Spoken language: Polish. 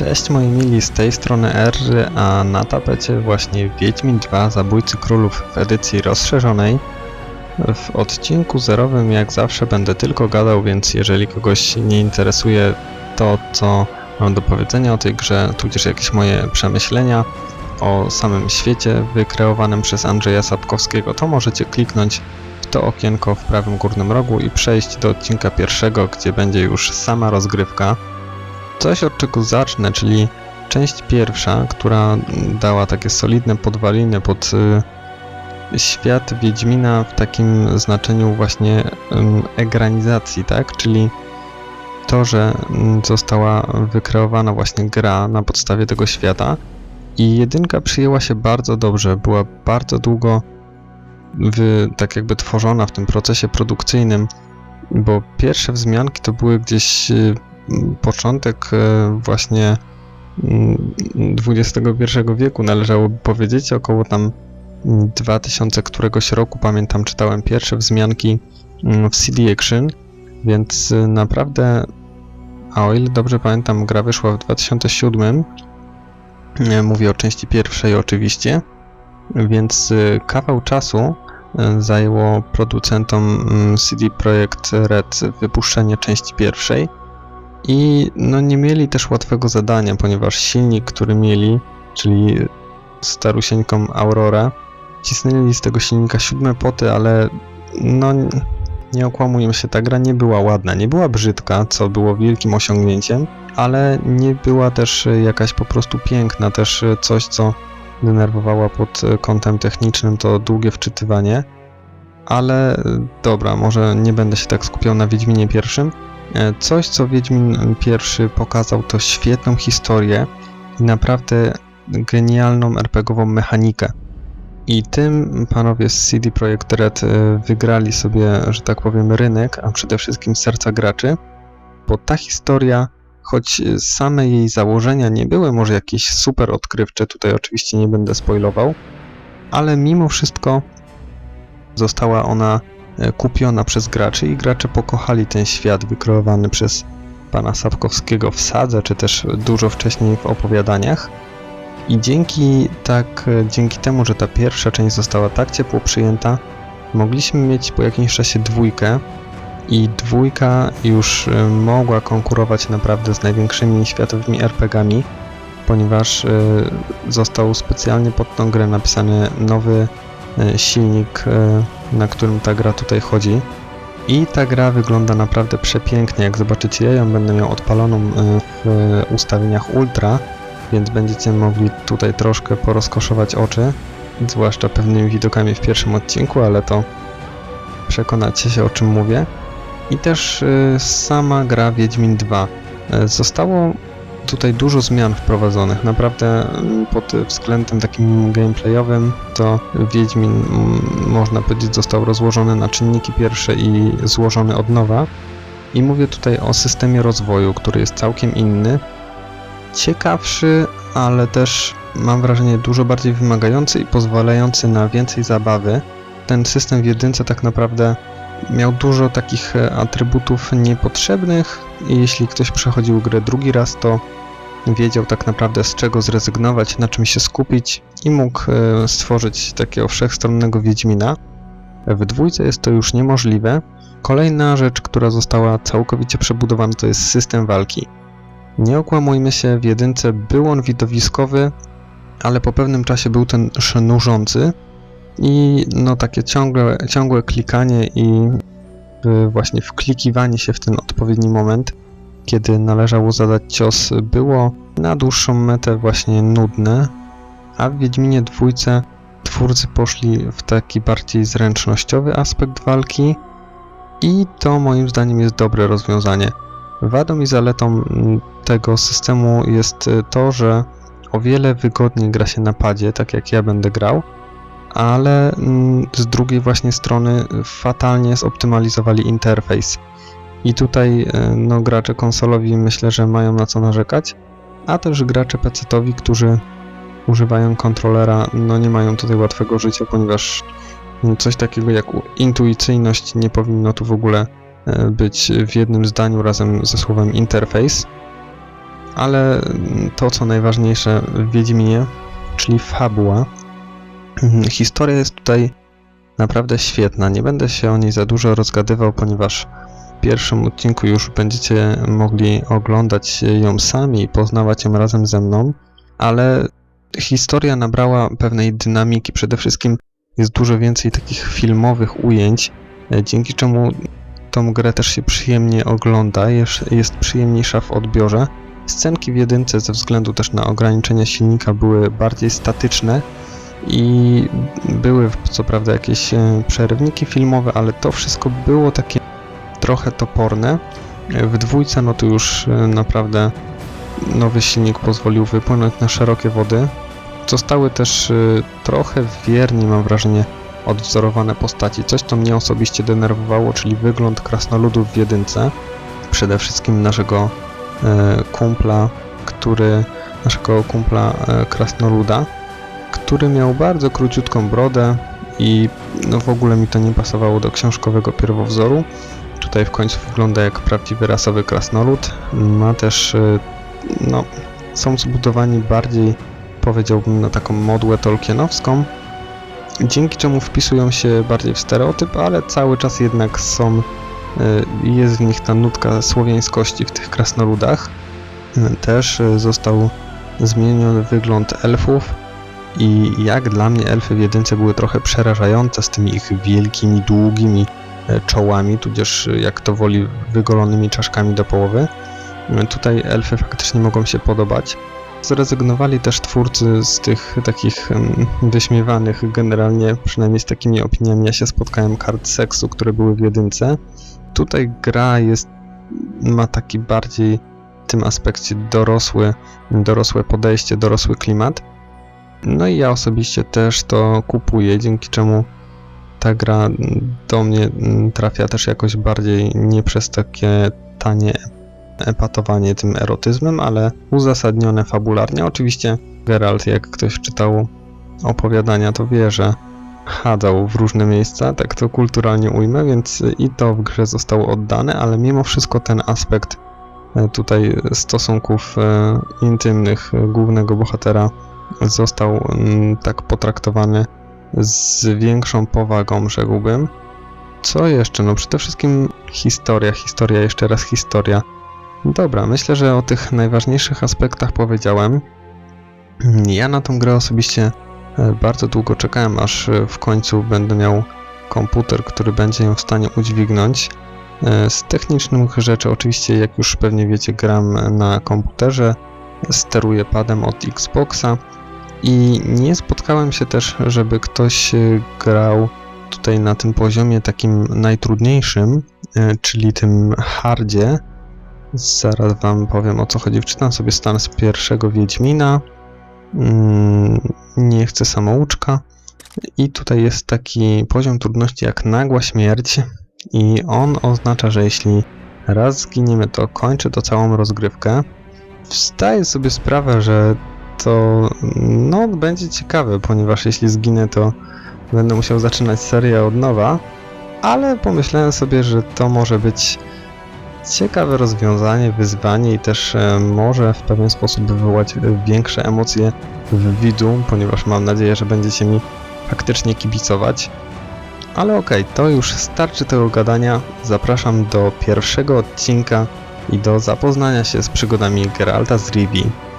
Cześć moi mili, z tej strony Erzy, a na tapecie właśnie Wiedźmin 2 Zabójcy Królów w edycji rozszerzonej. W odcinku zerowym jak zawsze będę tylko gadał, więc jeżeli kogoś nie interesuje to, co mam do powiedzenia o tej grze, tudzież jakieś moje przemyślenia o samym świecie wykreowanym przez Andrzeja Sapkowskiego, to możecie kliknąć w to okienko w prawym górnym rogu i przejść do odcinka pierwszego, gdzie będzie już sama rozgrywka coś od czego zacznę, czyli część pierwsza, która dała takie solidne podwaliny pod y, świat Wiedźmina w takim znaczeniu właśnie egranizacji, tak? Czyli to, że mm, została wykreowana właśnie gra na podstawie tego świata i jedynka przyjęła się bardzo dobrze, była bardzo długo w, tak jakby tworzona w tym procesie produkcyjnym, bo pierwsze wzmianki to były gdzieś y, początek e, właśnie XXI wieku należałoby powiedzieć, około tam 2000 któregoś roku, pamiętam, czytałem pierwsze wzmianki w CD Action, więc e, naprawdę, a o ile dobrze pamiętam, gra wyszła w 2007, e, mówię o części pierwszej oczywiście, więc kawał czasu zajęło producentom CD Projekt Red wypuszczenie części pierwszej, i no nie mieli też łatwego zadania, ponieważ silnik, który mieli, czyli starusieńką Aurora, cisnęli z tego silnika siódme poty, ale no nie okłamujmy się, ta gra nie była ładna, nie była brzydka, co było wielkim osiągnięciem, ale nie była też jakaś po prostu piękna, też coś, co denerwowało pod kątem technicznym, to długie wczytywanie. Ale dobra, może nie będę się tak skupiał na Wiedźminie pierwszym. E, coś, co Wiedźmin pierwszy pokazał, to świetną historię i naprawdę genialną RPGową mechanikę. I tym panowie z CD Projekt Red e, wygrali sobie, że tak powiem, rynek, a przede wszystkim serca graczy, bo ta historia, choć same jej założenia nie były może jakieś super odkrywcze, tutaj oczywiście nie będę spoilował, ale mimo wszystko została ona kupiona przez graczy i gracze pokochali ten świat wykreowany przez pana Sapkowskiego w Sadze, czy też dużo wcześniej w opowiadaniach. I dzięki, tak, e, dzięki temu, że ta pierwsza część została tak ciepło przyjęta, mogliśmy mieć po jakimś czasie dwójkę i dwójka już e, mogła konkurować naprawdę z największymi światowymi RPGami, ponieważ został specjalnie pod tą grę napisany nowy silnik na którym ta gra tutaj chodzi. I ta gra wygląda naprawdę przepięknie, jak zobaczycie, ja ją będę miał odpaloną e, w ustawieniach ultra, więc będziecie mogli tutaj troszkę porozkoszować oczy, zwłaszcza pewnymi widokami w pierwszym odcinku, ale to przekonacie się o czym mówię. I też e, sama gra Wiedźmin 2. E, zostało tutaj dużo zmian wprowadzonych. Naprawdę mm, pod względem takim gameplayowym to Wiedźmin mm, można powiedzieć został rozłożony na czynniki pierwsze i złożony od nowa. I mówię tutaj o systemie rozwoju, który jest całkiem inny, ciekawszy, ale też mam wrażenie dużo bardziej wymagający i pozwalający na więcej zabawy. Ten system w jedynce tak naprawdę miał dużo takich e, atrybutów niepotrzebnych i jeśli ktoś przechodził grę drugi raz, to wiedział tak naprawdę z czego zrezygnować, na czym się skupić i mógł e, stworzyć takiego wszechstronnego Wiedźmina. W dwójce jest to już niemożliwe. Kolejna rzecz, która została całkowicie przebudowana, to jest system walki. Nie okłamujmy się, w jedynce był on widowiskowy, ale po pewnym czasie był ten nużący i no takie ciągłe, ciągłe klikanie i właśnie wklikiwanie się w ten odpowiedni moment kiedy należało zadać cios, było na dłuższą metę właśnie nudne, a w Wiedźminie dwójce twórcy poszli w taki bardziej zręcznościowy aspekt walki i to moim zdaniem jest dobre rozwiązanie. Wadą i zaletą tego systemu jest to, że o wiele wygodniej gra się na padzie, tak jak ja będę grał, ale z drugiej właśnie strony fatalnie zoptymalizowali interfejs. I tutaj e, no, gracze konsolowi myślę, że mają na co narzekać, a też gracze PC-towi, którzy używają kontrolera, no nie mają tutaj łatwego życia, ponieważ coś takiego jak intuicyjność nie powinno tu w ogóle e, być w jednym zdaniu razem ze słowem interfejs. ale mm, to co najważniejsze w Wiedźminie, czyli fabuła. Mm, Historia jest tutaj naprawdę świetna. Nie będę się o niej za dużo rozgadywał, ponieważ w pierwszym odcinku już będziecie mogli oglądać ją sami i poznawać ją razem ze mną, ale historia nabrała pewnej dynamiki. Przede wszystkim jest dużo więcej takich filmowych ujęć, e, dzięki czemu tą grę też się przyjemnie ogląda, jest, jest przyjemniejsza w odbiorze. Scenki w jedynce ze względu też na ograniczenia silnika były bardziej statyczne i były co prawda jakieś e, przerywniki filmowe, ale to wszystko było takie trochę toporne. E, W dwójce no to już e, naprawdę nowy silnik pozwolił wypłynąć na szerokie wody. Zostały też trochę wierni, mam wrażenie, odwzorowane postaci. Coś, co mnie osobiście denerwowało, czyli wygląd krasnoludów w jedynce. Przede wszystkim naszego kumpla, który, naszego kumpla krasnoluda, który miał bardzo króciutką brodę i no w ogóle mi to nie pasowało do książkowego pierwowzoru. Tutaj w końcu wygląda jak prawdziwy rasowy krasnolud. Ma też, e, no, są zbudowani bardziej powiedziałbym na taką modłę tolkienowską, dzięki czemu wpisują się bardziej w stereotyp, ale cały czas jednak są, y, jest w nich ta nutka słowiańskości w tych krasnoludach. Y, Też y, został zmieniony wygląd elfów i jak dla mnie elfy w jedynce były trochę przerażające z tymi ich wielkimi, długimi y, czołami, tudzież y, jak to woli wygolonymi czaszkami do połowy. Y, Tutaj elfy faktycznie mogą się podobać. Zrezygnowali też twórcy z tych takich wyśmiewanych generalnie, przynajmniej z takimi opiniami ja się spotkałem, kart seksu, które były w jedynce. Tutaj gra jest, ma taki bardziej w tym aspekcie dorosły, dorosłe podejście, dorosły klimat. No i ja osobiście też to kupuję, dzięki czemu ta gra do mnie mm, trafia też jakoś bardziej nie przez takie tanie epatowanie tym erotyzmem, ale uzasadnione fabularnie. Oczywiście Geralt, jak ktoś czytał opowiadania, to wie, że chadzał w różne miejsca, tak to kulturalnie ujmę, więc i to w grze zostało oddane, ale mimo wszystko ten aspekt e, tutaj stosunków e, intymnych e, głównego bohatera został mm, tak potraktowany z większą powagą, rzekłbym. Co jeszcze? No przede wszystkim historia, historia, jeszcze raz historia. Dobra, myślę, że o tych najważniejszych aspektach powiedziałem. Ja na tą grę osobiście e, bardzo długo czekałem, aż e, w końcu będę miał komputer, który będzie ją w stanie udźwignąć. E, Z technicznych rzeczy, oczywiście, jak już pewnie wiecie, gram na komputerze, steruję padem od Xboxa i nie spotkałem się też, żeby ktoś e, grał tutaj na tym poziomie takim najtrudniejszym, e, czyli tym hardzie, Zaraz wam powiem o co chodzi. Wczytam sobie stan z pierwszego Wiedźmina. Mm, nie chcę samouczka. I tutaj jest taki poziom trudności jak nagła śmierć. I on oznacza, że jeśli raz zginiemy, to kończy to całą rozgrywkę. Wstaję sobie sprawę, że to no, będzie ciekawe, ponieważ jeśli zginę, to będę musiał zaczynać serię od nowa. Ale pomyślałem sobie, że to może być ciekawe rozwiązanie, wyzwanie i też e, może w pewien sposób wywołać e, większe emocje w widzu, ponieważ mam nadzieję, że będziecie mi faktycznie kibicować. Ale okej, to już starczy tego gadania. Zapraszam do pierwszego odcinka i do zapoznania się z przygodami Geralta z Rivii.